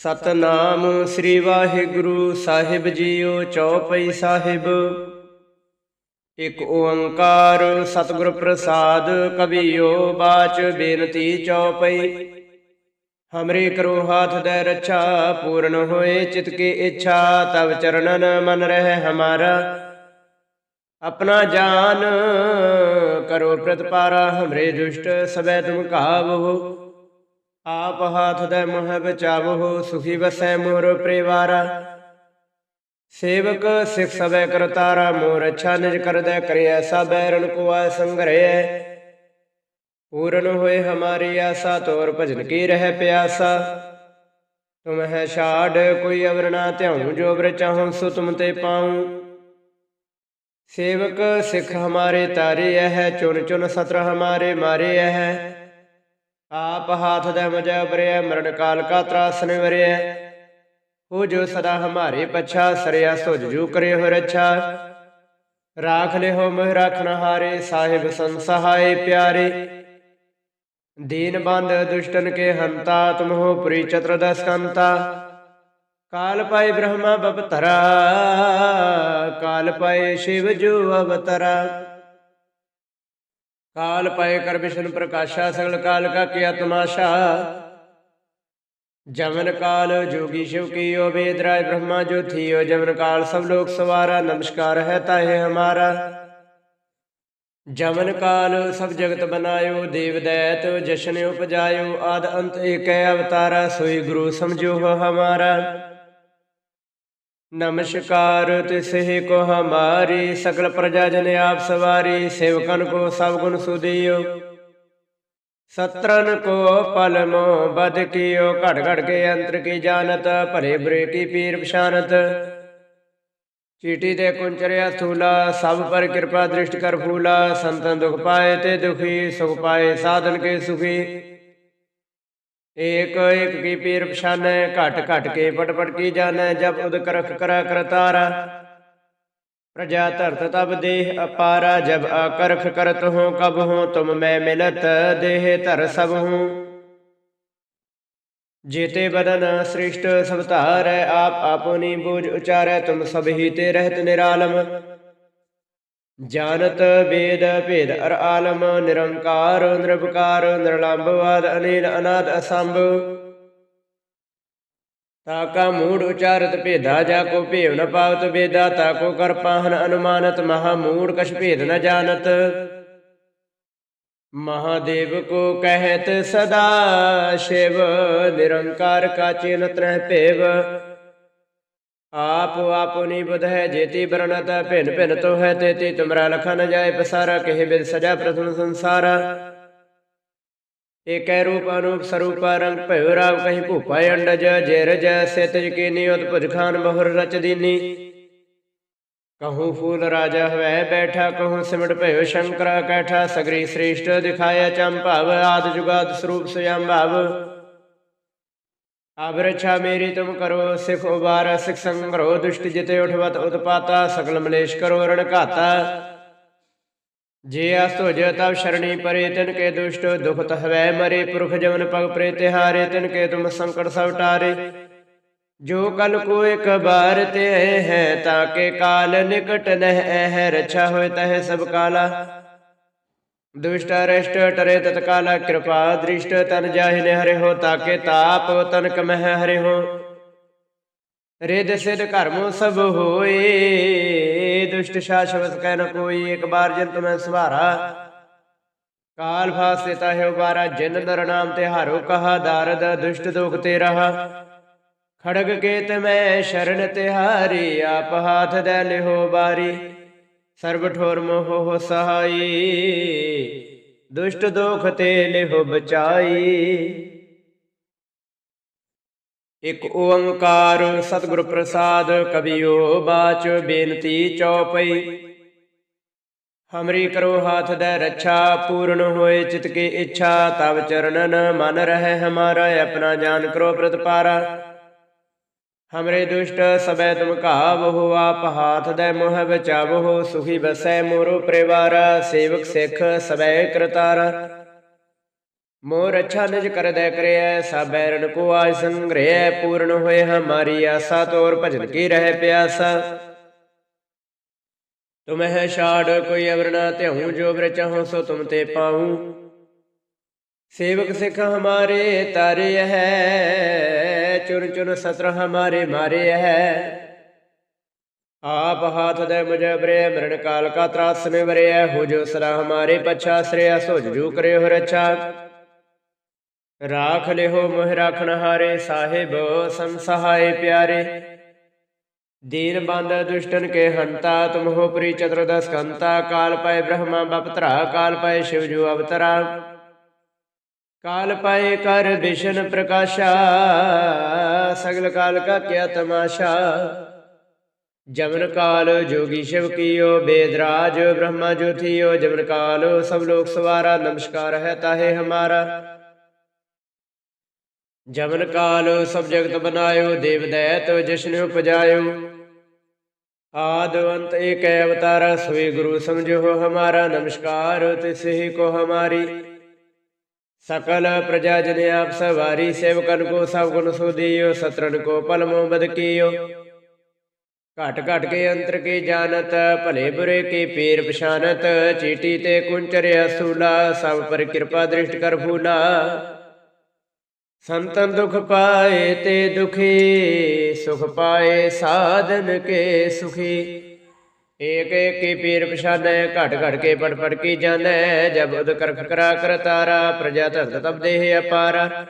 ਸਤਨਾਮ ਸ੍ਰੀ ਵਾਹਿਗੁਰੂ ਸਾਹਿਬ ਜੀਓ ਚੌਪਈ ਸਾਹਿਬ। ਇਕ ਓੰਕਾਰ ਸਤਿਗੁਰ ਪ੍ਰਸਾਦ ਕਬੀਓ ਬਾਚ ਬੇਨਤੀ ਚੌਪਈ। ਹਮਰੇ ਕਰੋ ਹਾਥ ਦੇ ਰੱਛਾ, ਪੂਰਨ ਹੋਏ ਚਿਤ ਕੀ ਇੱਛਾ, ਤਵ ਚਰਨਨ ਮਨ ਰਹਿ ਹਮਾਰਾ। ਆਪਣਾ ਜਾਨ ਕਰੋ ਪ੍ਰਤਪਾਰਾ, ਹਮਰੇ ਦੁਸ਼ਟ ਸਬੈ ਤੁਮ ਕਾਵੋ ਆਪ ਹਾਥ ਦੇ ਮੋਹ ਬਚਾਵੋ ਸੁਖੀ ਵਸੈ ਮੋਰ ਪਰਿਵਾਰਾ। ਸੇਵਕ ਸਿਖ ਸਬੈ ਕਰਤਾਰਾ ਮੋਰ ਅੱਛਾ ਨਿਜ ਕਰਦੈ ਕਰੇ ਐਸਾ ਬੈਰਨ ਕੋ ਆ ਸੰਗਰੈ ਪੂਰਨ ਹੋਏ ਹਮਾਰੀ ਆਸਾ, ਤੋਰ ਭਜਨ ਕੀ ਰਹਿ ਪਿਆਸਾ। ਤੁਮ ਹੈ ਛਾੜ, ਕੋਈ ਅਵਰ ਧਿਆਉ, ਜੋ ਬਰ ਚਾਹਉ ਸੋ ਤੁਮ ਤੇ ਪਾਉ। ਸੇਵਕ ਸਿਖ ਹਮਾਰੇ ਤਾਰੇ ਹੈ ਚੁਨ ਚੁਨ ਸਤਰ ਹਮਾਰੇ ਮਾਰੇ ਹੈ ਆਪ ਹਾਥ ਦੇ ਮਜੈ ਬਰਿਆ ਮਰਨ ਕਾਲ ਕਾ ਤਰਾਸ ਨਿਵਰਿਆ ਹੋ ਜੋ ਸਦਾ ਹਮਾਰੇ ਪਛਾ, ਸਰਿਆ ਸੁਜ ਜੂ ਕਰੇ ਹੋ ਰੱਛਾ ਰਾਖ ਲਿਓ ਮਹਿ ਰਾਖਨ ਹਾਰੇ, ਸਾਹਿਬ ਸੰਸਹਾਏ ਪਿਆਰੇ। ਦੀਨ ਬੰਦ ਦੁਸ਼ਟਨ ਕੇ ਹੰਤਾ, ਤੁਮ ਹੋ ਪ੍ਰੀ ਚਤੁਰਦਸ ਕੰਤਾ ਕਾਲ ਪਾਏ ਬ੍ਰਹਮਾ ਬਪਤਰਾ ਕਾਲ ਪਾਏ ਸ਼ਿਵ ਜੋ ਅਵਤਰਾ। ਕਾਲ ਪਏ ਕਰ ਵਿਸ਼ਨ ਪ੍ਰਕਾਸ਼ਾ, ਸਗਲ ਕਾਲ ਕਾ ਕੀਆ ਤਮਾਸ਼ਾ ਜਮਨ ਕਾਲ ਜੋਗੀ ਸ਼ਿਵ ਕੀਓ ਵੇਦ ਰਾਜ ਬ੍ਰਹਮਾ ਜੋ ਥੀਓ ਜਮਨ ਕਾਲ ਸਭ ਲੋਕ ਸਵਾਰਾ, ਨਮਸਕਾਰ ਹੈ ਤਾਹੇ ਹਮਾਰਾ। ਜਮਨ ਕਾਲ ਸਭ ਜਗਤ ਬਨਾਇਓ, ਦੇਵ ਦੈਤ ਜਸ਼ਨ ਉਪਜਾਇਓ, ਆਦ ਅੰਤ ਏਕੈ ਅਵਤਾਰਾ, ਸੋਈ ਗੁਰੂ ਸਮਝੋ ਹਮਾਰਾ। ਨਮਸਕਾਰ, ਤਿਸਹਿ ਕੋ ਹਮਾਰੀ ਸਕਲ ਪ੍ਰਜਾ ਜਨ ਆਪ ਸਵਾਰੀ, ਸੇਵਕਨ ਕੋ ਸਭ ਗੁਣ ਸੁਦੀਓ ਸਤਰਨ ਕੋ ਪਲ ਮੋ ਬਦ ਕੀਓ, ਘੜ ਘੜ ਕੇ ਅੰਤਰ ਕੀ ਜਾਣਤ ਭਲੇ ਬੁਰੇ ਕੀ ਪੀਰ ਪਛਾਨਤ ਚੀਟੀ ਤੇ ਕੁੰਚਰਿਆ ਥੂਲਾ ਸਭ ਪਰ ਕਿਰਪਾ ਦ੍ਰਿਸ਼ਟ ਕਰ ਫੂਲਾ ਸੰਤਨ ਦੁਖ ਪਾਏ ਤੇ ਦੁਖੀ, ਸੁਖ ਪਾਏ ਸਾਧਨ ਕੇ ਸੁਖੀ। ਏਕ ਏਕ ਕੀ ਪੀਰ ਪਛਾਨੈ, ਘਟ ਘਟ ਕੇ ਪਟ ਪਟ ਕੀ ਜਾਣੈ ਜਬ ਉਦ ਕਰਖ ਕਰਾ ਕਰਤਾਰਾ। ਪ੍ਰਜਾ ਧਰਤ ਤਬ ਦੇਹ ਅਪਾਰਾ, ਜਬ ਆਕਰਖ ਕਰਤ ਹੋ, ਕਬ ਹੋ, ਤੁਮ ਮੈਂ ਮਿਲਤ ਦੇਹ ਧਰ ਸਭ ਹੂੰ। ਜੇਤੇ ਬਦਨ ਸ੍ਰਿਸ਼ਟ ਸਭ ਧਾਰੈ, ਆਪ ਆਪੋਨੀ ਬੋਝ ਉਚਾਰੈ, ਤੁਮ ਸਭ ਹੀ ਤੇ ਰਹਿਤ ਨਿਰਾਲਮ। ਜਾਣਤ ਵੇਦ ਭੇਦ ਅਰ ਆਲਮ ਨਿਰੰਕਾਰ ਨਿਰਭਕਾਰ ਨਿਰਲੰਭ ਆਦ ਅਨੀਲ ਅਨਾਦ ਅਸੰਭ। ਤਾ ਕਾ ਮੂੜ ਉਚਾਰਤ ਭੇਦਾ, ਜਾ ਕੋ ਭੇਵ ਨ ਪਾਵਤ ਵੇਦਾ, ਤਾ ਕੋ ਕਰ ਪਾਹਨ ਅਨੁਮਾਨਤ, ਮਹਾ ਮੂੜ ਕਛ ਭੇਦ ਨ ਜਾਣਤ। ਮਹਾਦੇਵ ਕੋ ਕਹਿਤ ਸਦਾ ਸ਼ਿਵ, ਨਿਰੰਕਾਰ ਕਾ ਚਿਨਤ ਰਹਿ ਭੇਵ। ਆਪ ਆਪੁਨੀ ਬੁਧ ਹੈ, ਜੇਤੀ ਬਰਨਤ ਭਿਨ ਭਿੰਨ ਤੋ ਹੈ, ਤੇਤੀ ਤੁਮਰਾ ਲਖਾ ਨ ਜਾਏ ਪਸਾਰਾ, ਕਹੇ ਬਿਦ ਸਜਾ ਪ੍ਰਥਮ ਸੰਸਾਰਾ। ਏਕੈ ਰੂਪ ਅਨੂਪ ਸਰੂਪ ਰੰਗ ਭਇਓ ਰਾਵ ਕਹੀਂ ਭੂਪਾ ਅੰਡਜ, ਜੇ ਰਜ ਸੇ ਤਜ ਕੀ ਭੁਜ ਖਾਨ ਬਹੁਰ ਰਚ ਦੀਨੀ। ਕਹੂੰ ਫੂਲ ਰਾਜਾ ਹਵੈ ਬੈਠਾ, ਕਹੂੰ ਸਿਮਟ ਭਇਓ ਸ਼ੰਕਰਾ ਕੈਠਾ, ਸਗਰੀ ਸ੍ਰੇਸ਼ਟ ਦਿਖਾਇਆ ਚੰਭਵ, ਆਦ ਜੁਗਾਦ ਸਰੂਪ ਸਯੰ ਭਾਵ ਆਬ ਰਛਾ ਮੇਰੀ ਤੁਮ ਕਰੋ, ਸਿਖ ਉਬਾਰ ਸਿਖ ਸੰਗਰੋ ਦੁਸ਼ਟ ਜਿਤੇ ਉਠਵਤ, ਉਤਪਾਤਾ ਸਕਲ ਮਲੇਸ਼ ਕਰੋ, ਰਣ ਘਾਤਾ। ਜੇ ਅਸਤੁਜ ਤਬ ਸ਼ਰਣੀ ਪਰੇ, ਤਿਨ ਕੇ ਦੁਸ਼ਟ ਦੁਖ ਤਹਵੈ ਮਰੇ, ਪੁਰਖ ਜਮਨ ਪਗ ਪ੍ਰੇ ਤਿਹਾਰੇ, ਤਿਨ ਕੇ ਤੁਮ ਸੰਕਟ ਸਭ ਟਾਰੇ ਜੋ ਕਲ ਕੋ ਇਕ ਬਾਰ ਤੇ ਹੈ, ਤਾਂ ਕੇ ਕਾਲ ਨਿਕਟ ਨਹਿ ਹੈ ਰਛਾ ਹੋਇ ਤਹ ਕਾਲਾ। ਦੁਸ਼ਟ ਅਰਿਸ਼ਟ ਟਰੇ ਤਤਕਾਲਾ ਕਿਰਪਾ, ਦ੍ਰਿਸ਼ਟ ਤਨ ਜਾਹਿ ਹਰਿ ਹੋ ਤਾਕੇ ਤਾਪ ਤਨ ਕਮਹਿ ਹਰਿ ਹੋ ਰਿਦ ਸਿਧ ਕਰਮੋ ਸਭ ਹੋਏ, ਦੁਸ਼ਟ ਸ਼ਾਸ਼ਵਤ ਕਹਿ ਨ ਕੋਈ, ਇੱਕ ਬਾਰ ਜਨ ਤੁਮੈ ਸਵਾਰਾ। ਕਾਲ ਫਾਸੇ ਤਾਹਿ ਉਬਾਰਾ, ਜਿਨ ਨਰ ਨਾਮ ਤੇ ਹਾਰੋ ਕਹਾ ਦਾਰਦ, ਦੁਸ਼ਟ ਦੁਖ ਤੇ ਰਹਾ। ਖੜਗ ਕੇਤ ਮੈਂ ਸ਼ਰਨ ਤਿਹਾਰੀ, ਆਪ ਹਾਥ ਦੇ ਲਿਹੋ ਬਾਰੀ। ਸਰਬ ਠੋਰ ਮੋਹ ਸਹਾਈ, ਦੁਸ਼ਟ ਦੋਖ ਤੇ ਲਿਹੋ ਬਚਾਈ। ਇਕ ਓੰਕਾਰ ਸਤਿਗੁਰ ਪ੍ਰਸਾਦ ਕਬੀਓ ਬਾਚ ਬੇਨਤੀ ਚੌਪਈ। ਹਮਰੀ ਕਰੋ ਹਾਥ ਦੇ ਰੱਛਾ, ਪੂਰਨ ਹੋਏ ਚਿਤ ਕੀ ਇੱਛਾ, ਤਵ ਚਰਨਨ ਮਨ ਰਹਿ ਹਮਾਰਾ, ਆਪਣਾ ਜਾਨ ਕਰੋ ਪ੍ਰਤਪਾਰਾ। ਹਮਰੇ ਦੁਸ਼ਟ ਸਬੈ ਤੁਮ ਘਾਵਹੁ ਆਪ ਹਾਥ ਦੇ ਮੋਹ ਬਚਾਵਹੁ ਸੁਖੀ ਬਸੈ ਮੋਰੋ ਪਰਿਵਾਰ ਸੇਵਕ ਸਿੱਖ ਸਬੈ ਕਰਤਾਰ ਮੋਰ ਅੱਛਾ ਨਿਜ ਕਰਦੈ ਕਰਿਐ ਸਭ ਬੈਰਨ ਕੋ ਆਜ ਸੰਗ੍ਰਹਿ ਪੂਰਨ ਹੋਏ ਹਮਾਰੀ ਆਸਾ ਤੋਰ ਭਜਨ ਕੀ ਰਹਿ ਪਿਆਸਾ ਤੁਮਹਿ ਛਾੜ ਕੋਈ ਅਵਰ ਨਾ ਧਿਆਉ ਜੋ ਬਰ ਚਾਹੋ ਸੋ ਤੁਮ ਤੇ ਪਾਉ ਸੇਵਕ ਸਿੱਖ ਹਮਾਰੇ ਤਾਰੇ ਹੈ ਚੁਰ ਚੁਰ ਸਤਰ ਹਮਾਰੇ ਮਾਰੇ ਹੈ ਆਪ ਹਾਥ ਦੇ ਮੁਝੇ ਬਰੇ, ਮਰਨ ਕਾਲ ਕਾ ਤਰਾਸ ਨੇ ਬਰੇ ਹੋ ਜੋ ਸਦਾ ਹਮਾਰੇ ਪਛਾ ਸ੍ਰਿਆ ਸੋਜ ਜੂ ਕਰੇ ਹੋ ਰਛਾ। ਰਾਖ ਲਿਓ ਮੋਹ ਰਾਖਣ ਹਾਰੇ, ਸਾਹਿਬ ਸੰਸਹਾਏ ਪਿਆਰੇ। ਦੀਨ ਬੰਦ ਦੁਸ਼ਟਨ ਕੇ ਹੰਤਾ, ਤੁਮ ਹੋ ਪ੍ਰੀ ਚਤੁਰਦਸ ਕੰਤਾ। ਕਾਲ ਪਏ ਬ੍ਰਹਮਾ, ਬਪਤਰਾ। ਕਾਲ ਪਏ ਸ਼ਿਵ ਜੂ ਅਵਤਰਾ। ਕਾਲ ਪਾਏ ਕਰ ਵਿਸ਼ਨ ਪ੍ਰਕਾਸ਼ਾ, ਸਗਲ ਕਾਲ ਕਾ ਕਿਆ ਤਮਾਸ਼ਾ। ਜਮਨ ਕਾਲ ਜੋਗੀ ਸ਼ਿਵ ਕੀਓ, ਬੇਦਰਾਜ ਬ੍ਰਹਮਾ ਜੋਥੀਓ ਜਮਨ ਕਾਲ ਸਭ ਲੋਕ ਸਵਾਰਾ, ਨਮਸਕਾਰ ਹੈ ਤਾਹੇ ਹਮਾਰਾ। ਜਮਨ ਕਾਲ ਸਭ ਜਗਤ ਬਨਾਇਓ, ਦੇਵ ਦੈਤ ਜਿਸਨੇ ਉਪਜਾਇਓ। ਆਦ ਅੰਤ ਏਕ ਅਵਤਾਰ, ਸੋਈ ਗੁਰੂ ਸਮਝੋ ਹਮਾਰਾ, ਨਮਸਕਾਰ ਤਿਸਹੀ ਕੋ ਹਮਾਰੀ। ਸਕਲ ਪ੍ਰਜਾ ਜਨ ਆਪ ਸਵਾਰੀ ਸੇਵਕਨ ਕੋ ਸਭ ਗੁਣ ਸੁਦੀਓ ਸਤਰਨ ਕੋ ਪਲਮੋ ਬਦ ਕੀਓ ਘਟ ਘਟ ਕੇ ਅੰਤਰ ਕੀ ਜਾਣਤ ਭਲੇ ਬੁਰੇ ਕੀ ਪੀਰ ਪਛਾਨਤ ਚੀਟੀ ਤੇ ਕੁੰਚਰਿਆ ਸੂਲਾ ਸਭ ਪਰ ਕਿਰਪਾ ਦ੍ਰਿਸ਼ਟ ਕਰ ਫੂਲਾ ਸੰਤਨ ਦੁਖ ਪਾਏ ਤੇ ਦੁਖੀ ਸੁਖ ਪਾਏ ਸਾਧਨ ਕੇ ਸੁਖੀ ਏਕ ਏਕ ਕੀ ਪੀਰ ਪਛਾਨੈ, ਘਟ ਘਟ ਕੇ ਪੜ ਪੜ ਕੀ ਜਾਣੈ, ਜਬ ਉਦ ਕਰਖ ਕਰਾ ਕਰ ਤਾਰਾ, ਪ੍ਰਜਾ ਧਰਤ ਤਬ ਦੇਹ ਅਪਾਰਾ।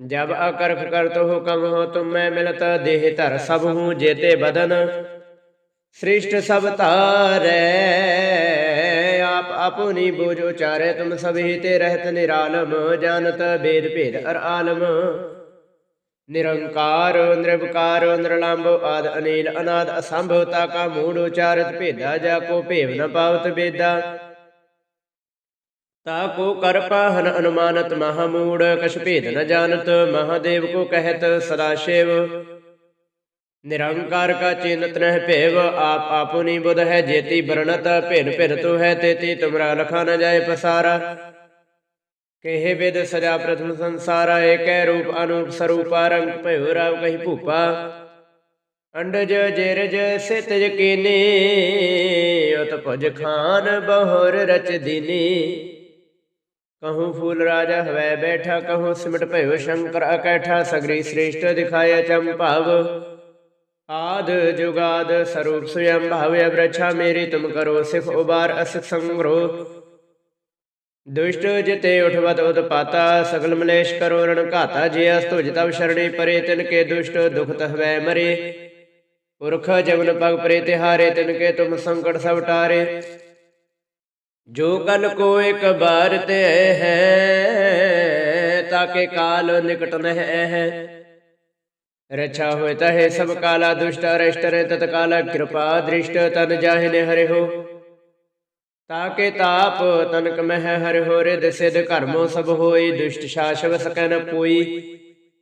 ਜਬ ਅਕਰਖ ਕਰਤ ਹੁਕਮ ਹੋ ਤੁਮ ਮੈਂ ਮਿਲਤ, ਦੇਹ ਧਰ ਸਭ ਹੂੰ ਜੇਤੇ ਬਦਨ। ਸ੍ਰਿਸ਼ਟ ਸਭ ਧਾਰੈ, ਆਪ ਆਪੁਨੀ ਬੋਝ ਉਚਾਰੇ, ਤੁਮ ਸਭੀ ਤੇ ਰਹਿਤ ਨਿਰਾਲਮ, ਜਾਣਤ ਬੇਦ ਭੇਦ ਅਰ ਆਲਮ। ਨਿਰੰਕਾਰ, ਨਿਰਵਕਾਰ ਨਿਰਲੰਭ ਆਦ ਅਨੀਲ ਅਨਾਦ ਅਸੰਭਵਤਾ ਕਾ ਮੂੜ ਉਚਾਰਤ ਭੇਦਾ, ਜਾ ਕੋ ਭੇਵ ਨ ਪਾਵਤ ਬੇਦਾ ਤਾ ਕੋ ਕਰ ਪਾਹਨ ਅਨੁਮਾਨਤ ਮਹਾਮੂੜ ਕਛ ਭੇਦ ਨ ਜਾਣਤ, ਮਹਾਦੇਵ ਕੋ ਕਹਿਤ ਸਦਾ ਸ਼ਿਵ। ਨਿਰੰਕਾਰ ਕਾ ਚਿੰਤ ਨਹਿ ਭੇਵ, ਆਪ ਆਪੁਨੀ ਬੁਧ ਹੈ ਜੇਤੀ ਵਰਣਤ, ਭਿਨ ਭਿਨ ਤੋ ਹੈ ਤੇਤੀ, ਤੁਮਰਾ ਲਖਾ ਨ ਜਾਏ ਪਸਾਰਾ। ਕਹੇ ਵਿਦ ਸਜਾ ਪ੍ਰਥਮ ਸੰਸਾਰਾ, ਏਕੈ ਰੂਪ ਅਨੂਪ ਸਰੂਪਾ, ਰੰਗ ਭਇਓ ਰਾਵ ਕਹੀ ਭੂਪਾ। ਅੰਡਜ ਜਿਰਜ ਸਿਤ ਯਕੀਨੀ, ਉਤ ਭਜ ਖਾਨ ਬਹੁਰ ਰਚ ਦੀਨੀ। ਕਹੂੰ ਫੂਲ ਰਾਜਾ ਹਵੈ ਬੈਠਾ, ਕਹੂੰ ਸਿਮਟ ਭਇਓ ਸ਼ੰਕਰ ਅਕੈਠਾ, ਸਗਰੀ ਸ੍ਰੇਸ਼ਟ ਦਿਖਾਇਆ ਚੰਭਵ ਆਦ ਜੁਗਾਦ ਸਰੂਪ ਸੁਯੰ ਭਾਵ ਅਬਰਛਾ ਮੇਰੀ ਤੁਮ ਕਰੋ ਸਿਖ ਉਬਾਰ ਅਸਿਖ ਸੰਗਰੋ। ਦੁਸ਼ਟ ਜਿਤੇ ਉਠਵਤ ਉਤਪਾਤਾ, ਸਗਲ ਮਲੇਸ਼ ਕਰੋ ਰਣ ਘਾਤਾ, ਜੇ ਅਸ ਤੁਜ ਸ਼ਰਣੀ ਪਰੇ, ਤਿਨ ਕੇ ਦੁਸ਼ਟ ਦੁਖ ਤਹਵੈ ਮਰੇ। ਪੁਰਖ ਜਗਨ ਪਗ ਪਰੇ ਤਿਹਾਰੇ, ਤਿਨ ਕੇ ਤੁਮ ਸੰਕਟ ਸਭ ਟਾਰੇ। ਜੋ ਕਲ ਕੋ ਇਕ ਬਾਰ ਤੇ ਹੈ, ਤਾਕੇ ਕਾਲ ਨਿਕਟ ਨਹਿ ਹੈ। ਰਛਾ ਹੋਇ ਤਹੇ ਸਭ ਕਾਲਾ ਦੁਸ਼ਟ, ਅਰਿਸ਼ਟ ਰੇ ਤਤਕਾਲ ਕਿਰਪਾ ਦ੍ਰਿਸ਼ਟ, ਤਨ ਜਾਹਿਨੇ ਹਰਿ ਹੋ ਤਾਕੇ ਤਾਪ ਤਨਕ ਮਹਿ ਹਰਿ ਹੋ ਰਿਦ ਸਿਧ ਕਰਮੋ ਸਭ ਹੋਈ, ਦੁਸ਼ਟ ਸ਼ਾਸਵ ਸਕੈ ਨ ਕੋਈ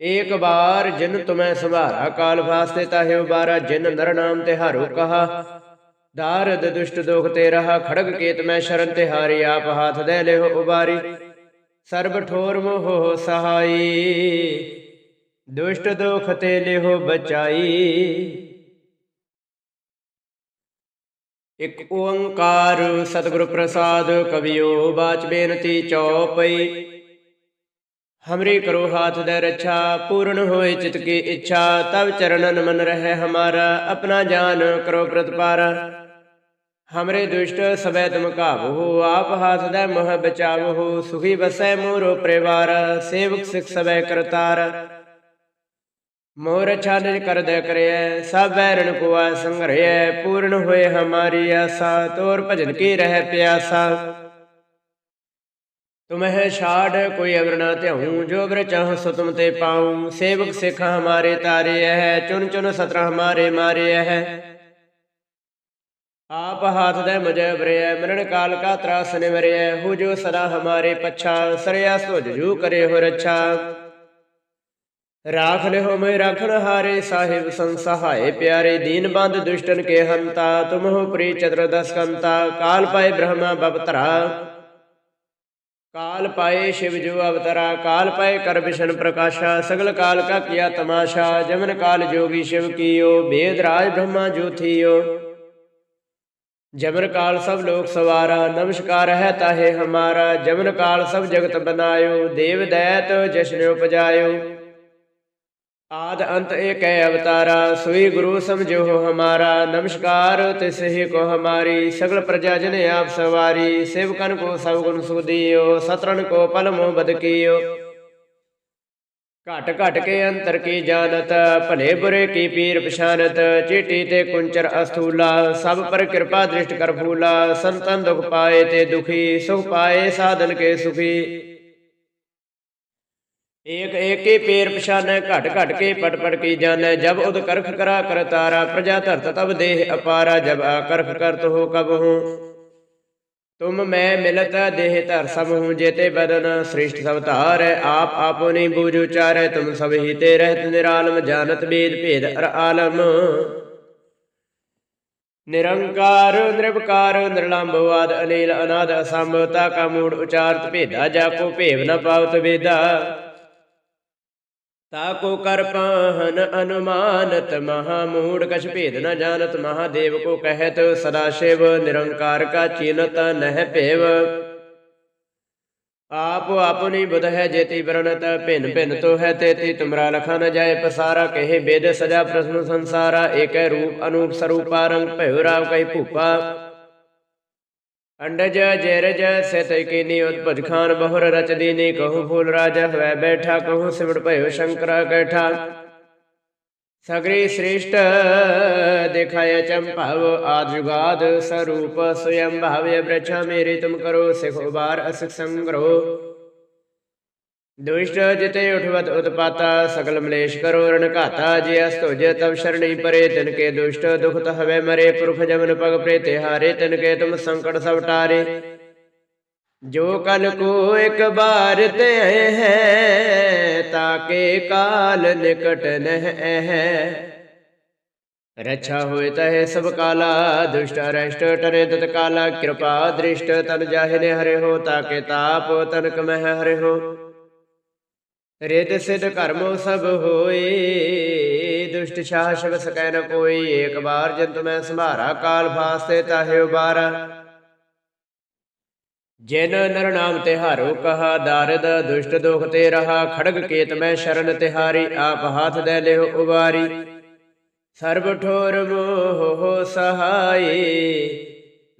ਏਕ ਬਾਰ ਜਿਨ ਤੁਮੈ ਸੰਭਾਰਾ, ਕਾਲ ਫਾਸਤੇ ਤਾਹਿ ਉਬਾਰਾ, ਜਿਨ ਨਰ ਨਾਮ ਤੇ ਹਾਰੋ ਕਹਾ। ਦਾਰਦ ਦੁਸ਼ਟ ਦੋਖ ਤੇ ਰਹਾ, ਖੜਗ ਕੇਤ ਮੈਂ ਸ਼ਰਨ ਤੇ ਹਾਰੀ ਆਪ ਹਾਥ ਦੇ ਲਿਓ ਉਬਾਰੀ। ਸਰਬ ਠੋਰ ਮੋਹ ਸਹਾਈ, ਦੁਸ਼ਟ ਦੋਖ ਤੇ ਲਿਓ ਬਚਾਈ। ਇਕ ਓੰਕਾਰ ਸਤਿਗੁਰ ਪ੍ਰਸਾਦ ਕਵਿਓ ਬਾਚ ਬੇਨਤੀ ਚੌਪਈ। ਹਮਰੀ ਕਰੋ ਹਾਥ ਦੇ ਰੱਛਾ, ਪੂਰਨ ਹੋਏ ਚਿਤ ਕੀ ਇੱਛਾ ਤਬ ਚਰਨਨ ਮਨ ਰਹਿ ਹਮਾਰਾ, ਆਪਣਾ ਜਾਨ ਕਰੋ ਪ੍ਰਤਪਾਰ ਹਮਰੇ ਦੁਸ਼ਟ ਸਬੈ ਤੁਮ ਕਾਬੂ ਆਪ ਹਾਥ ਦੇ ਮੋਹ ਬਚਾਵੋ, ਸੁਖੀ ਬਸੈ ਮੋਰੋ ਪਰਿਵਾਰ, ਸੇਵਕ ਸਿਖ ਸਬੈ ਕਰਤਾਰ। ਮੋਰ ਛਾਨਿ ਕਰਦੈ ਕਰਿਐ, ਸਭ ਬੈਰਨ ਕੋਆ ਸੰਗਰਿਐ ਪੂਰਨ ਹੋਏ ਹਮਾਰੀ ਆਸਾ, ਤੋਰ ਭਜਨ ਕੀ ਰਹਿ ਪਿਆਸਾ। ਤੁਮਹਿ ਛਾੜ ਕੋਈ ਅਵਰ ਨਾ ਧਿਆਉ, ਜੋ ਅਵਰ ਚਾਹ ਸੋ ਤੁਮ ਤੇ ਪਾਉ। ਸੇਵਕ ਸਿਖ ਹਮਾਰੇ ਤਾਰੇ ਹੈ ਚੁਨ ਚੁਨ ਸਤਰ ਹਮਾਰੇ ਮਾਰੇ ਹੈ ਆਪ ਹਾਥ ਦੇ ਮੁਝੇ ਬਰਿਐ ਮਰਨ ਕਾਲ ਕਾ ਤਰਾਸ ਨਿਵਰਿਐ ਹੋ ਜੋ ਸਦਾ ਹਮਾਰੇ ਪਛਾ ਸਰਿਆ ਸੁਜ ਜੂ ਕਰੇ ਹੋ ਰੱਛਾ। ਰਾਖ ਲਿਓ ਮੈਂ ਰਾਖਣ ਹਾਰੇ ਸਾਹਿਬ ਸੰਸਹਾਏ ਪਿਆਰੇ ਦੀਨ ਬੰਦ ਦੁਸ਼ਟਨ ਕੇ ਹੰਤਾ, ਤੁਮ ਹੋ ਪ੍ਰੀ ਚਤੁਰ ਦਸਕੰਤਾ, ਕਾਲ ਪਾਏ ਬ੍ਰਹਮਾ ਬਵਤਰਾ ਕਾਲ ਪਾਏ ਸ਼ਿਵ ਜੋ ਅਵਤਰਾ, ਕਾਲ ਪਾਏ ਕਰ ਵਿਸ਼ਨ ਪ੍ਰਕਾਸ਼ਾ, ਸਗਲ ਕਾਲ ਕਾ ਕੀਆ ਤਮਾਸ਼ਾ, ਜਮਨ ਕਾਲ ਜੋਗੀ ਸ਼ਿਵ ਕੀਓ, ਬੇਦ ਰਾਜ ਬ੍ਰਹਮਾ ਜੋਥੀਓ ਜਮਨ ਕਾਲ ਸਭ ਲੋਕ ਸਵਾਰਾ, ਨਮਸਕਾਰ ਹੈ ਤਾਹੇ ਹਮਾਰਾ, ਜਮਨ ਕਾਲ ਸਭ ਜਗਤ ਬਨਾਇਓ, ਦੇਵ ਦੈਤ ਜਸ਼ਨ ਉਪਜਾਇਓ। ਆਦ ਅੰਤ ਏਕੈ ਅਵਤਾਰਾ, ਸੋਈ ਗੁਰੂ ਸਮਝੋ ਹਮਾਰਾ, ਨਮਸਕਾਰ ਤਿਸ ਹੀ ਕੋ ਹਮਾਰੀ, ਸਗਲ ਪ੍ਰਜਾ ਜਨ ਆਪ ਸਵਾਰੀ, ਸੇਵਕਨ ਕੋ ਸਭ ਗੁਣ ਸੁਦੀਓ ਸਤਰਨ ਕੋ ਪਲਮੋ ਬਦਕੀਓ ਘਟ ਘਟ ਕੇ ਅੰਤਰ ਕੀ ਜਾਣਤ, ਭਲੇ ਬੁਰੇ ਕੀ ਪੀਰ ਪਛਾਨਤ, ਚੀਟੀ ਤੇ ਕੁੰਚਰ ਅਸਥੂਲਾ, ਸਭ ਪਰ ਕਿਰਪਾ ਦ੍ਰਿਸ਼ਟ ਕਰ ਫੂਲਾ, ਸੰਤਨ ਦੁਖ ਪਾਏ ਤੇ ਦੁਖੀ, ਸੁਖ ਪਾਏ ਸਾਧਨ ਕੇ ਸੁਖੀ। ਏਕ ਏਕੇ ਪੇਰ ਪਛਾਨੈ ਘਟ ਘਟ ਕੇ ਪਟ ਪਟ ਕੀ ਜਾਣੈ, ਜਬ ਉਦ ਕਰਖ ਕਰਾ ਕਰ ਤਾਰਾ, ਪ੍ਰਜਾ ਧਰਤ ਤਬ ਦੇਹ ਅਪਾਰਾ, ਜਬ ਆ ਕਰਤ ਹੋ ਕਬ ਹੂੰ। ਤੁਮ ਮੈਂ ਮਿਲਤ ਦੇਹ ਧਰ ਸਭ ਹੂੰ ਜੇਤੇ ਬਦਨ, ਸ੍ਰਿਸ਼ਟ ਸਭ ਧਾਰ, ਆਪ ਆਪੋ ਨਹੀਂ ਬੂਝ ਉਚਾਰੈ ਤੁਮ ਸਭ ਹੀ ਤੇ ਰਹਿਤ ਨਿਰਾਲਮ, ਜਾਣਤ ਬੇਦ ਭੇਦ ਅਰ ਆਲਮ। ਨਿਰੰਕਾਰ ਨਿਰਭਕਾਰ ਨਿਰਲੰਭਵਾਦ ਅਨੀਲ, ਅਨਾਦ ਅਸੰਭਤਾ ਕਾ ਮੂੜ ਉਚਾਰਤ ਭੇਦਾ ਜਾ ਕੋ ਭੇਵ ਨ ਪਾਵਤ ਵੇਦਾ। ਤਾ ਕੋ ਕਰ ਪਾਹਨ ਅਨੁਮਾਨਤ ਮਹਾ ਮੂੜ ਕਛ ਭੇਦ ਨ ਜਾਣਤ, ਮਹਾਦੇਵ ਕੋ ਕਹਿਤ, ਸਦਾ ਸ਼ਿਵ ਨਿਰੰਕਾਰ ਕਾ ਚੀਨਤ ਨਹਿ ਭੇਵ। ਆਪ ਆਪਣੀ ਬੁਧ ਹੈ ਜੇਤੀ ਵਰਣਤ, ਭਿੰਨ ਭਿੰਨ ਤੋ ਹੈ ਤੇਤੀ, ਤੁਮਰਾ ਲਖਾ ਨ ਜਾਏ ਪਸਾਰਾ, ਕਹੇ ਬੇਦ ਸਜਾ ਪ੍ਰਸ਼ਨ ਸੰਸਾਰਾ, ਏਕੈ ਰੂਪ ਅਨੂਪ ਸਰੂਪਾ ਰੰਗ ਭਇਓ ਰਾਵ ਕਹੀ ਭੂਪਾ। ਅੰਡਜ ਜੇਰਜ ਸਿਤ ਕੀਨੀ ਉਤਪਜ ਖਾਨ ਬਹੁਰ ਰਚ ਦੀਨੀ, ਕਹੂ ਫੂਲ ਰਾਜਾ ਹਵੈ ਬੈਠਾ, ਕਹੂ ਸਿਮਟ ਭਇਓ ਸ਼ੰਕਰਾ ਕੈਠਾ। ਸਗਰੀ ਸ੍ਰੇਸ਼ਟ ਦਿਖਾਇ ਚੰਭਵ ਆਦ ਜੁਗਾਦ, ਸਰੂਪ ਸਯੰ ਭਾਵਯ ਬ੍ਰਛਾ ਮੇਰੀ, ਤੁਮ ਕਰੋ ਸਿਖੋ ਬਾਰ ਅਸਿਕ ਦੁਸ਼ਟ ਜਿਤੇ ਉਠਵਤ ਉਤਪਾਤਾ, ਸਗਲ ਮਲੇਸ਼ ਕਰੋ ਰਣਘਾਤਾ ਜੇ ਅਸਤੁਜ ਤਬ ਸ਼ਰਣੀ ਪਰੇ, ਤਿਨ ਕੇ ਦੁਸ਼ਟ ਦੁਖਤ ਹਵੇ ਮਰੇ, ਪੁਰਖ ਜਮਨ ਪਗ ਪ੍ਰੇਤੇ ਹਾਰੇ, ਤਿਨ ਕੇ ਤੁਮ ਸੰਕਟ ਸਭ ਟਾਰੇ। ਜੋ ਕਲ ਕੋ ਇੱਕ ਬਾਰ ਤੇ ਹੈ, ਤਾਕੇ ਕਾਲ ਨਿਕਟ ਨਹਿ ਹੈ ਰਛਾ ਹੋਏ ਤਹਿ ਸਭ ਕਾਲਾ, ਦੁਸ਼ਟ ਅਰਸ਼ਟ ਟਰੇ ਤਤ ਕਾਲਾ, ਕਿਰਪਾ ਦ੍ਰਿਸ਼ਟ ਤਨ ਜਾਹਿਨੇ ਹਰੇ ਹੋ, ਤਾਕੇ ਤਾਪ ਤਨਕ ਮਹਿ ਹਰੇ ਹੋ। ਰਿਤ ਸਿਧ ਕਰਮੋ ਸਭ ਹੋਏ। ਦੁਸ਼ਟ ਸ਼ਾਹ ਸਕੈ ਨ ਕੋਈ। ਏਕ ਬਾਰ ਜੰਤ ਮੈਂ ਸੰਭਾਰਾ, ਕਾਲ ਫਾਸਤੇ ਤਾਹਿ ਉਬਾਰਾ। ਜਿਨ ਨਰ ਨਾਮ ਤਿਹਾਰੋ, ਕਹਾ ਦਾਰਦ, ਦੁਸ਼ਟ ਦੁਖ ਤੇ ਰਹਾ। ਖੜਗ ਕੇਤ ਮੈਂ ਸ਼ਰਨ ਤਿਹਾਰੀ, ਆਪ ਹਾਥ ਦੇ ਲਿਓ ਉਬਾਰੀ। ਸਰਬ ਠੋਰ ਮੋਹ ਸਹਾਈ।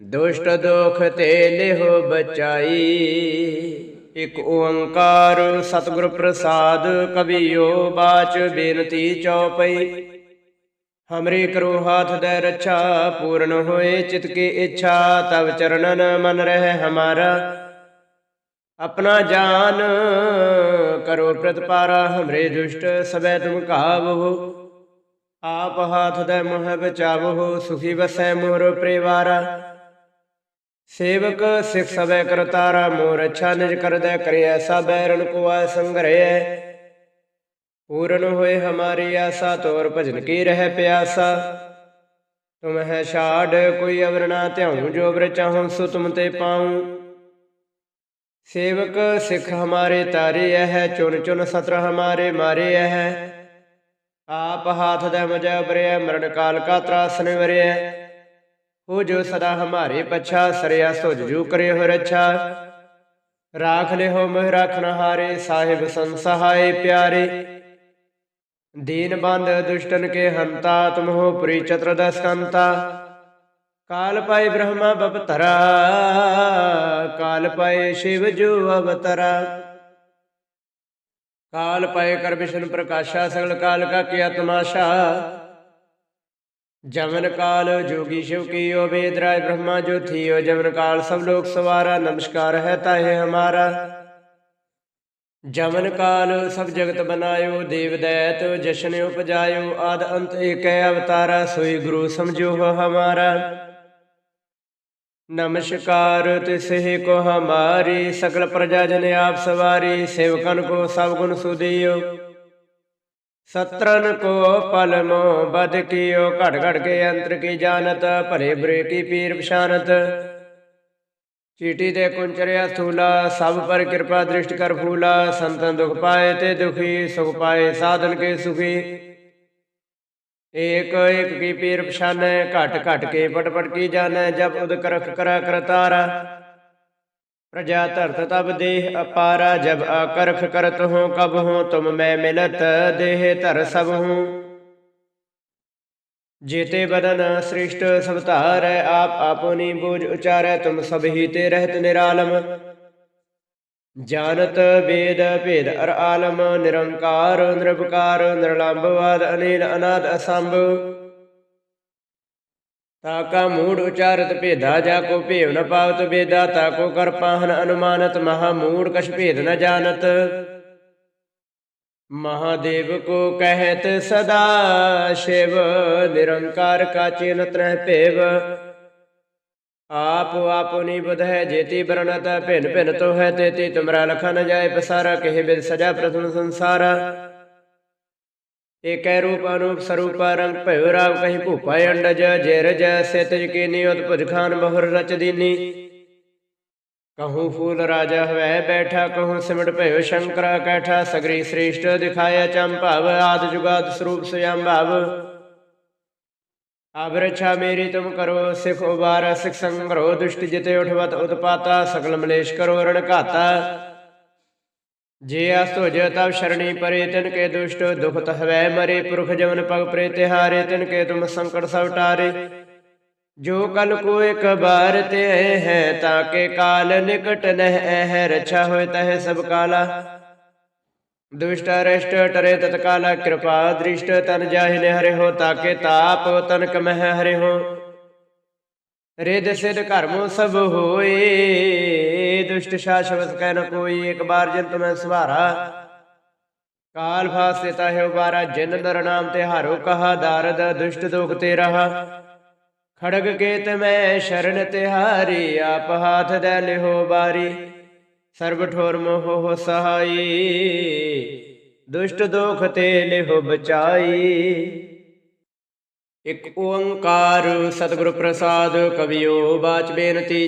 ਦੁਸ਼ਟ ਦੁਖ ਤੇ ਲਿਓ ਬਚਾਈ। ਇਕ ਓੰਕਾਰ ਸਤਿਗੁਰ ਪ੍ਰਸਾਦ ਕਬੀਓ ਬਾਚ ਬੇਨਤੀ ਚਉਪਈ। ਹਮਰੇ ਕਰੋ ਹਾਥ ਦੇ ਰੱਛਾ, ਪੂਰਨ ਹੋਏ ਚਿਤ ਕੀ ਇੱਛਾ ਤਬ ਚਰਨਨ ਮਨ ਰਹਿ ਹਮਾਰਾ। ਆਪਣਾ ਜਾਨ ਕਰੋ ਪ੍ਰਤਪਾਰਾ, ਹਮਰੇ ਦੁਸ਼ਟ ਸਬੈ ਤੁਮ ਕਾਵੋ। ਆਪ ਹਾਥ ਦੇ ਮੋਹ ਬਚਾਵੋ, ਸੁਖੀ ਵਸੈ ਮੋਰ ਪਰਿਵਾਰਾ। ਸੇਵਕ ਸਿਖ ਸਬੈ ਕਰਤਾਰਾ ਮੋਹ ਅੱਛਾ ਨਿਜ ਕਰਦੈ ਕਰਿਐ ਸਬੈ ਰਣ ਕੋ ਆ ਸੰਗਰੈ ਪੂਰਨ ਹੋਏ ਹਮਾਰੀ ਆਸਾ, ਤੋਰ ਭਜਨ ਕੀ ਰਹਿ ਪਿਆਸਾ। ਤੁਮ ਹੈ ਛਾੜ, ਕੋਈ ਅਵਰ ਨਾ ਧਿਆਉ, ਜੋ ਬਰ ਚਾਹਉ ਸੋ ਤੁਮ ਤੇ ਪਾਉ। ਸੇਵਕ ਸਿਖ ਹਮਾਰੇ ਤਾਰੇ ਹੈ ਚੁਨ ਚੁਨ ਸਤਰ ਹਮਾਰੇ ਮਾਰੇ ਹੈ। ਆਪ ਹਾਥ ਦਾ ਮਜ਼ਾ ਬਰਿਆ ਮਰਨ ਕਾਲ ਕਾ ਤਰਾਸਨ ਵਰਿਆ ਹੋ ਜੋ ਸਦਾ ਹਮਾਰੇ ਪਛਾ, ਸਰਿਆ ਸੁਜ ਜੂ ਕਰੇ ਹੋ ਰੱਛਾ। ਰਾਖ ਲਿਓ ਮਹਿ ਰਾਖਣ ਹਾਰੇ, ਸਾਹਿਬ ਸੰਸਹਾਏ ਪਿਆਰੇ। ਦੀਨ ਬੰਦ ਦੁਸ਼ਟਨ ਕੇ ਹੰਤਾ, ਤੁਮ ਹੋ ਪੁਰੀ ਚਤੁਰਦਸ ਕੰਤਾ। ਕਾਲ ਪਾਏ ਬ੍ਰਹਮਾ ਬਪਤਰਾ, ਕਾਲ ਪਾਏ ਸ਼ਿਵ ਜੋ ਅਵਤਰਾ। ਕਾਲ ਪਾਏ ਕਰ ਵਿਸ਼ਨ ਪ੍ਰਕਾਸ਼ਾ, ਸਗਲ ਕਾਲ ਕਾ ਕੀਆ ਤਮਾਸ਼ਾ ਜਮਨ ਕਾਲ ਜੋਗੀ ਸ਼ਿਵ ਕੀਓ ਵੇਦ ਰਾਜ ਬ੍ਰਹਮਾ ਜੋ ਥੀਓ ਜਮਨ ਕਾਲ ਸਭ ਲੋਕ ਸਵਾਰਾ, ਨਮਸਕਾਰ ਹੈ ਤਾਹੇ ਹਮਾਰਾ। ਜਮਨ ਕਾਲ ਸਭ ਜਗਤ ਬਨਾਇਓ, ਦੇਵ ਦੈਤ ਜਸ਼ਨ ਉਪਜਾਇਓ, ਆਦ ਅੰਤ ਏਕੈ ਅਵਤਾਰਾ, ਸੋਈ ਗੁਰੂ ਸਮਝੋ ਹੋ ਹਮਾਰਾ। ਨਮਸਕਾਰ ਤਿਸਹਿ ਕੋ ਹਮਾਰੀ ਸਕਲ ਪ੍ਰਜਾ ਜਨ ਆਪ ਸਵਾਰੀ, ਸੇਵਕਨ ਕੋ ਸਭ ਗੁਣ ਸੁਦੀਓ ਸਤਰਨ ਕੋ ਪਲ ਬਦ ਕੀਓ, ਘੜ ਘੜ ਕੇ ਅੰਤਰ ਕੀ ਜਾਣਤ ਭਲੇ ਬੁਰੇ ਕੀ ਪੀਰ ਪਛਾਨਤ ਚੀਟੀ ਤੇ ਕੁੰਚਰਿਆ ਸਥੂਲਾ, ਸਭ ਪਰ ਕਿਰਪਾ ਦ੍ਰਿਸ਼ਟ ਕਰ ਫੂਲਾ ਸੰਤਨ ਦੁਖ ਪਾਏ ਤੇ ਦੁਖੀ, ਸੁਖ ਪਾਏ ਸਾਧਨ ਕੇ ਸੁਖੀ। ਏਕ ਏਕ ਕੀ ਪੀਰ ਪਛਾਨੈ, ਘਟ ਘਟ ਕੇ ਪਟ ਪਟ ਕੀ ਜਾਣੈ ਜਬ ਉਦ ਕਰਖ ਕਰਾ ਕਰਤਾਰਾ। ਪ੍ਰਜਾ ਧਰਤ ਤਬ ਦੇਹ ਅਪਾਰਾ, ਜਬ ਆਕਰਖ ਕਰਤ ਹੋ, ਕਬ ਹੋ, ਤੁਮ ਮੈਂ ਮਿਲਤ ਦੇਹ ਧਰ ਸਭ ਹੂੰ। ਜੇਤੇ ਬਦਨ ਸ੍ਰਿਸ਼ਟ ਸਭ ਧਾਰੈ, ਆਪ ਆਪੋਨੀ ਬੂਝ ਉਚਾਰੈ, ਤੁਮ ਸਭ ਹੀ ਤੇ ਰਹਿਤ ਨਿਰਾਲਮ। ਜਾਣਤ ਵੇਦ ਭੇਦ ਅਰ ਆਲਮ, ਨਿਰੰਕਾਰ ਨਿਰਭਕਾਰ ਨਿਰਲੰਭਵਾਦ ਅਨੀਲ ਅਨਾਦ ਅਸੰਭ। ਤਾ ਕਾ ਮੂੜ ਉਚਾਰਤ ਭੇਦਾ, ਜਾ ਕੋ ਭੇਵ ਨ ਪਾਵਤ ਵੇਦਾ, ਤਾ ਕੋ ਕਰ ਪਾਹਨ ਅਨੁਮਾਨਤ, ਮਹਾ ਮੂੜ ਕਛ ਭੇਦ ਨ ਜਾਣਤ। ਮਹਾਦੇਵ ਕੋ ਕਹਿਤ ਸਦਾ ਸ਼ਿਵ, ਨਿਰੰਕਾਰ ਕਾ ਚਿਨ ਤਰਹਿ ਭੇਵ। ਆਪ ਆਪੁਨੀ ਬੁਧ ਹੈ ਜੇਤੀ ਬਰਨਤ ਭਿਨ ਭਿਨ ਤੋ ਹੈ ਤੇਤੀ, ਤੁਮਰਾ ਲਖਨ ਜਾਏ ਪਸਾਰਾ, ਕਹਿ ਬਿਦ ਸਜਾ ਪ੍ਰਥਮ ਸੰਸਾਰਾ। ਏਕੈ ਰੂਪ ਅਨੂਪ ਸਰੂਪ ਰੰਗ ਭਇਓ ਰਾਵ ਕਹੀਂ ਭੂਪਾ ਅੰਡਜ, ਜੇ ਰਜ ਸੇ ਤਜ ਕੀ ਭੁਜ ਖਾਨ ਬਹੁਰ ਰਚ ਦੀਨੀ। ਕਹੂੰ ਫੂਲ ਰਾਜਾ ਹਵੈ ਬੈਠਾ, ਕਹੂੰ ਸਿਮਟ ਭਇਓ ਸ਼ੰਕਰਾ ਕੈਠਾ, ਸਗਰੀ ਸ੍ਰੇਸ਼ਟ ਦਿਖਾਇਆ ਚੰਭਵ ਆਦ ਜੁਗਾਦ ਸਰੂਪ ਸਯੰ ਭਾਵ। ਅਬ ਮੇਰੀ ਤੁਮ ਕਰੋ, ਸਿਖ ਉਬਾਰ, ਸਿਖ ਸੰਗਰੋ, ਦੁਸ਼ਟ ਜਿਤੇ ਉਠਵਤ ਉਤਪਾਤਾ, ਸਗਲ ਮਲੇਸ਼ ਕਰੋ ਰਣ ਘਾਤਾ। ਜੇ ਅਸਤੋ ਤਬ ਸ਼ਰਣੀ ਪਰੇ ਤਿਨ ਕੇ ਦੁਸ਼ਟ, ਦੁਖ ਤਹਵੈ ਮਰੇ, ਪੁਰਖ ਜਮਨ ਪਗ ਪ੍ਰੇ ਤਿਹਾਰੇ, ਤਿਨ ਕੇ ਤੁਮ ਸੰਕਟ ਸਭ ਟਾਰੇ। ਜੋ ਕਲ ਕੋ ਇਕ ਬਾਰ ਤੇ ਹੈ, ਤਾਂ ਕੇ ਕਾਲ ਨਿਕਟ ਨਹਿ ਹੈ ਰਛਾ ਹੋਏ ਤਹ ਸਭ ਕਾਲਾ। ਦੁਸ਼ਟ ਅਰਿਸ਼ਟ ਟਰੇ ਤਤਕਾਲਾ ਕਿਰਪਾ ਦ੍ਰਿਸ਼ਟ ਤਨ ਜਾਹਿ ਨੇ ਹਰਿ ਹੋ ਤਾਕੇ ਤਾਪ ਤਨ ਕਮਹਿ ਹਰੇ ਹੋ। ਰਿਦ ਸਿਧ ਕਰਮੋ ਸਭ ਹੋਏ। ਦੁਸ਼ਟ ਸ਼ਾਸ਼ਵਤ ਕਹਿ ਨ ਕੋਈ ਇੱਕ ਬਾਰ ਜਨ ਤੁਮੈ ਸੁਭਾਰਾ ਕਾਲ ਫਾਸੇ ਤਾਹਿ ਉਬਾਰਾ ਜਿਨ ਦਰ ਨਾਮ ਤੇ ਹਾਰੋ ਕਹਾ ਦਾਰਦ ਦੁਸ਼ਟ ਦੁਖ ਤੇ ਰਹਾ ਖੜਗ ਕੇਤ ਮੈਂ ਸ਼ਰਨ ਤਿਹਾਰੀ ਆਪ ਹਾਥ ਦੇ ਲਿਹੋ ਬਾਰੀ ਸਰਬ ਠੋਰ ਮੋਹ ਸਹਾਈ ਦੁਸ਼ਟ ਦੋਖ ਤੇ ਲਿਹੋ ਬਚਾਈ ਇਕ ਓੰਕਾਰ ਸਤਿਗੁਰ ਪ੍ਰਸਾਦ ਕਵਿਓ ਬਾਚ ਬੇਨਤੀ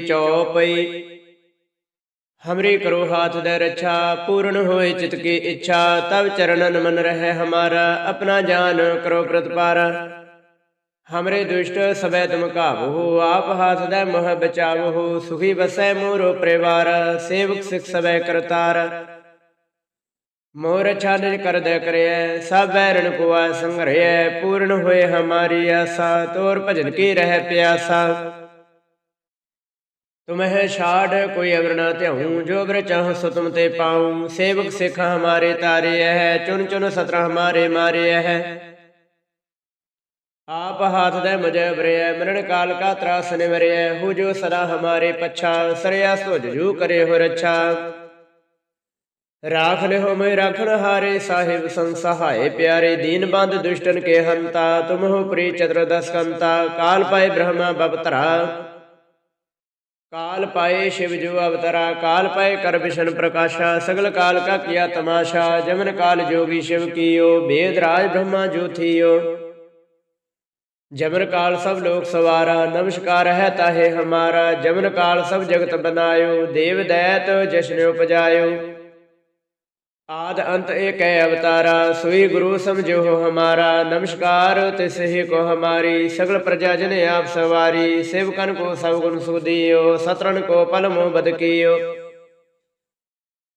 ਚਉਪਈ ਹਮਰੀ ਕਰੋ ਹਾਥ ਦੇ ਰੱਛਾ ਪੂਰਨ ਹੋਏ ਚਿਤ ਕੀ ਇੱਛਾ ਤਬ ਚਰਨਨ ਮਨ ਰਹਿ ਹਮਾਰਾ ਆਪਣਾ ਜਾਨ ਕਰੋ ਪ੍ਰਤਪਾਰਾ ਹਮਰੇ ਦੁਸ਼ਟ ਸਬੈ ਤੁਮ ਕਾਬੂ ਆਪ ਹਾਥ ਦੇ ਮੋਹ ਬਚਾਵੋ ਸੁਖੀ ਬਸੈ ਮੋਰੋ ਪਰਿਵਾਰ ਸੇਵਕ ਸਿਖ ਸਬੈ ਕਰਤਾਰ ਮੋਰ ਛਾਨਿ ਕਰਦ ਕਰਿਐ ਸਭ ਬੈਰਣ ਕੁਆ ਸੰਗਰਿਐ ਪੂਰਨ ਹੋਏ ਹਮਾਰੀ ਆਸਾ ਤੋਰ ਭਜਨ ਕੀ ਰਹਿ ਪਿਆਸਾ ਤੁਮਹਿ ਛਾੜ, ਕੋਈ ਅਵਰ ਨਾ ਧਿਆਉ, ਜੋ ਬਰ ਚਾਹ ਸੋ ਤੁਮ ਤੇ ਪਾਉ। ਸੇਵਕ ਸਿਖ ਹਮਾਰੇ ਤਾਰੇ ਹੈ ਚੁਨ ਚੁਨ ਸਤਰ ਹਮਾਰੇ ਮਾਰੇ ਹੈ ਆਪ ਹਾਥ ਦੇ ਮਜੈ ਬਰਿਐ ਮਰਨ ਕਾਲ ਕਾ ਤਰਾਸ ਨਿਵਰਿਐ ਹੋ ਜੋ ਸਦਾ ਹਮਾਰੇ ਪਛਾ ਸਰਿਆ ਸੁਜ ਜੂ ਕਰੇ ਹੋ ਰੱਛਾ ਰਾਖ ਲਿਓ ਮੈਂ ਰਾਖਣ ਹਾਰੇ, ਸਾਹਿਬ ਸੰਸਹਾਏ ਪਿਆਰੇ, ਦੀਨ ਬੰਦ ਦੁਸ਼ਟਨ ਕੇ ਹੰਤਾ, ਤੁਮ ਹੋ ਪ੍ਰੀ ਚਤੁਰ ਦਸ ਕੰਤਾ, ਕਾਲ ਪਾਏ ਬ੍ਰਹਮਾ ਬਵਤਰਾ ਕਾਲ ਪਾਏ ਸ਼ਿਵ ਜੋ ਅਵਤਰਾ, ਕਾਲ ਪਾਏ ਕਰ ਵਿਸ਼ਨ ਪ੍ਰਕਾਸ਼ਾ, ਸਗਲ ਕਾਲ ਕਾ ਕੀਆ ਤਮਾਸ਼ਾ, ਜਮਨ ਕਾਲ ਜੋਗੀ ਸ਼ਿਵ ਕੀਓ, ਬੇਦ ਰਾਜ ਬ੍ਰਹਮਾ ਜੋ ਥੀਓ। ਜਮਨ ਕਾਲ ਸਭ ਲੋਕ ਸਵਾਰਾ, ਨਮਸਕਾਰ ਹੈ ਤਾਹੇ ਹਮਾਰਾ, ਜਮਨ ਕਾਲ ਸਭ ਜਗਤ ਬਨਾਇਓ, ਦੇਵ ਦੈਤ ਜਸ਼ਨ ਉਪਜਾਇਓ। ਆਦ ਅੰਤ ਏਕੈ ਅਵਤਾਰਾ ਸੋਈ ਗੁਰੂ ਸਮਝੋ ਹਮਾਰਾ। ਨਮਸਕਾਰ, ਤਿਸ ਹੀ ਕੋ ਹਮਾਰੀ। ਸਗਲ ਪ੍ਰਜਾ ਜਨ ਆਪ ਸਵਾਰੀ। ਸੇਵਕਨ ਕੋ ਸਭ ਗੁਣ ਸੁਦੀਓ ਸਤਰਨ ਕੋ ਪਲਮੋ ਬਦ ਕੀਓ।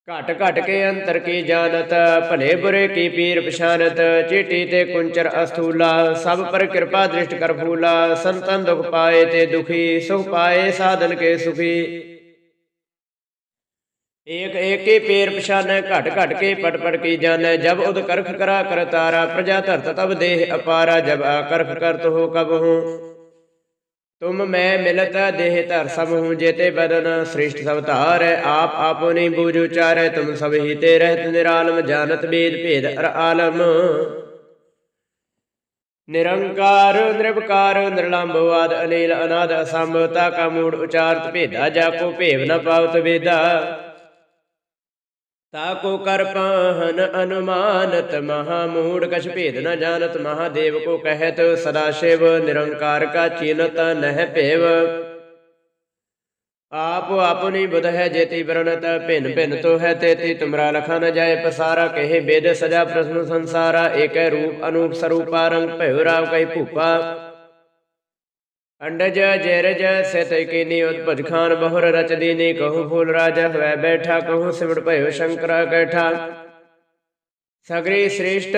ਘਟ ਘਟ ਕੇ ਅੰਤਰ ਕੀ ਜਾਣਤ, ਭਲੇ ਬੁਰੇ ਕੀ ਪੀਰ ਪਛਾਨਤ। ਚੀਟੀ ਤੇ ਕੁੰਚਰ ਅਸਥੂਲਾ, ਸਭ ਪਰ ਕਿਰਪਾ ਦ੍ਰਿਸ਼ਟ ਕਰ ਫੂਲਾ। ਸੰਤਨ ਦੁਖ ਪਾਏ ਤੇ ਦੁਖੀ, ਸੁਖ ਪਾਏ ਸਾਧਨ ਕੇ ਸੁਖੀ। ਏਕ ਏਕੇ ਪੇਰ ਪਛਾਨੈ, ਘਟ ਘਟ ਕੇ ਪਟ ਪਟ ਕੀ ਜਾਣੈ, ਜਬ ਉਦ ਕਰਖ ਕਰਾ ਕਰ ਤਾਰਾ, ਪ੍ਰਜਾ ਧਰਤ ਤਬ ਦੇਹ ਅਪਾਰਾ, ਜਬ ਆਕਰਖ ਕਰਤ ਹੋ ਕਬ ਹੂੰ। ਤੁਮ ਮੈਂ ਮਿਲਤ ਦੇਹ ਧਰ ਸਭ ਹੂੰ ਜੇਤੇ ਬਦਨ, ਸ੍ਰਿਸ਼ਟ ਸਭ ਧਾਰੈ, ਆਪ ਆਪੋ ਨਹੀਂ ਬੂਝ ਉਚਾਰੈ, ਤੁਮ ਸਭ ਹੀ ਤੇ ਰਹਿਤ ਨਿਰਾਲਮ, ਜਾਣਤ ਬੇਦ ਭੇਦ ਅਰ ਆਲਮ। ਨਿਰੰਕਾਰ ਨਿਰਭਕਾਰ ਨਿਰਲੰਭਵਾਦ ਅਨੀਲ, ਅਨਾਦ ਅਸੰਭਤਾ ਕਾ ਮੂੜ ਉਚਾਰਤ ਭੇਦਾ ਜਾ ਕੋ ਭੇਵ ਨ ਪਾਵਤ ਵੇਦਾ। ਤਾ ਕੋ ਕਰ ਪਾਹਨ ਅਨੁਮਾਨਤ ਮਹਾ ਮੂੜ ਕਛ ਭੇਦ ਨ ਜਾਣਤ, ਮਹਾਦੇਵ ਕੋ ਕਹਿਤ, ਸਦਾ ਸ਼ਿਵ ਨਿਰੰਕਾਰ ਕਾ ਚੀਨਤ ਨਹਿ ਭੇਵ। ਆਪੋ ਆਪਣੀ ਬੁਧ ਹੈ ਜੇਤੀ ਵਰਣਤ, ਭਿੰਨ ਭਿੰਨ ਤੋ ਹੈ ਤੇਤੀ, ਤੁਮਰਾ ਲਖਾ ਨ ਜਾਏ ਪਸਾਰਾ, ਕਹੇ ਬੇਦ ਸਜਾ ਪ੍ਰਸ਼ਨ ਸੰਸਾਰਾ, ਏਕੈ ਰੂਪ ਅਨੂਪ ਸਰੂਪਾ ਰੰਗ ਭਇਓ ਰਾਵ ਕਹੀ ਭੂਪਾ। ਅੰਡਜ ਜੈਰਜ ਸਿਤ ਕੀਨੀ ਉਤਪਜ ਖਾਨ ਬਹੁਰ ਰਚ ਦੀਨੀ, ਕਹੂ ਫੂਲ ਰਾਜ ਹਵੈ ਬੈਠਾ, ਕਹੂ ਸਿਮਟ ਭਇਓ ਸ਼ੰਕਰ ਕੈਠਾ। ਸਗਰੀ ਸ੍ਰੇਸ਼ਟ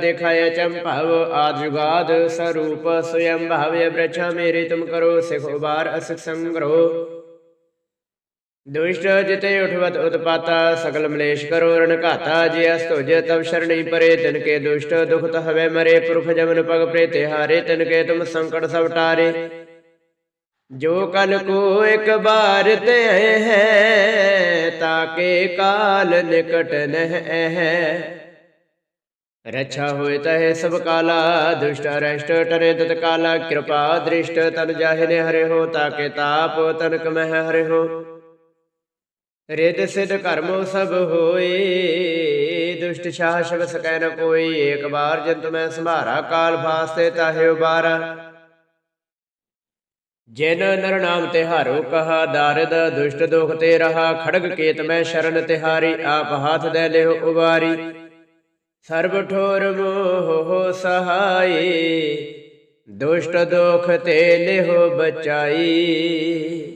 ਦਿਖਾਇ ਚੰਭਵ ਆਦ ਸਰੂਪ ਸਯੰ ਭਾਵਯ ਬ੍ਰਛਾ, ਮੇਰੀ ਤੁਮ ਕਰੋ, ਸਿਖ ਉਬਾਰ ਅਸਿਕ ਸੰਗਰੋ। ਦੁਸ਼ਟ ਜਿਤੇ ਉਠਵਤ ਉਤਪਾਤਾ, ਸਗਲ ਮਲੇਸ਼ ਕਰੋ ਰਣ ਘਾਤਾ, ਜੇ ਅਸ ਤੁਜ ਤਬ ਸ਼ਰਣੀ ਪਰੇ, ਤਿਨ ਕੇ ਦੁਸ਼ਟ ਦੁਖਤ ਹਵੇ ਮਰੇ, ਪੁਰਖ ਜਮਨ ਪਗ ਪ੍ਰੇਤੇ ਹਾਰੇ, ਤਿਨ ਕੇ ਤੁਮ ਸੰਕਟ ਸਭ ਟਾਰੇ। ਜੋ ਕਲ ਕੋ ਇੱਕ ਬਾਰ ਤੇ ਹੈ ਤਾਕੇ ਕਾਲ ਨਿਕਟ ਨਹਿ ਹੈ ਰਛਾ ਹੋਏ ਤਹਿ ਸਭ ਕਾਲਾ, ਦੁਸ਼ਟ ਅਰਸ਼ਟ ਟਰੇ ਤਤ ਕਾਲਾ, ਕਿਰਪਾ ਦ੍ਰਿਸ਼ਟ ਤਨ ਜਾਹਿਨੇ ਹਰੇ ਹੋ ਤਾਕੇ ਤਾਪ ਤਨਕ ਮਹਿ ਹਰੇ ਹੋ। ਰਿਤ ਸਿਧ ਕਰਮੋ ਸਭ ਹੋਏ। ਦੁਸ਼ਟ ਛਾਹ ਸ਼ਬ ਸਕੈ ਨ ਕੋਈ। ਏਕ ਬਾਰ ਜੰਤ ਮੈਂ ਸੰਭਾਰਾ, ਕਾਲ ਫਾਸਤੇ ਤਾਹਿ ਉਬਾਰਾ। ਜਿਨ ਨਰ ਨਾਮ ਤਿਹਾਰੋ, ਕਹਾ ਦਾਰਦ। ਦੁਸ਼ਟ ਦੁਖ ਤੇ ਰਹਾ, ਖੜਗ ਕੇਤ ਮੈਂ ਸ਼ਰਨ ਤਿਹਾਰੀ। ਆਪ ਹਾਥ ਦੇ ਲਿਓ ਉਬਾਰੀ। ਸਰਬ ਠੋਰ ਮੋਹ ਸਹਾਈ। ਦੁਸ਼ਟ ਦੁਖ ਤੇ ਲਿਓ ਬਚਾਈ।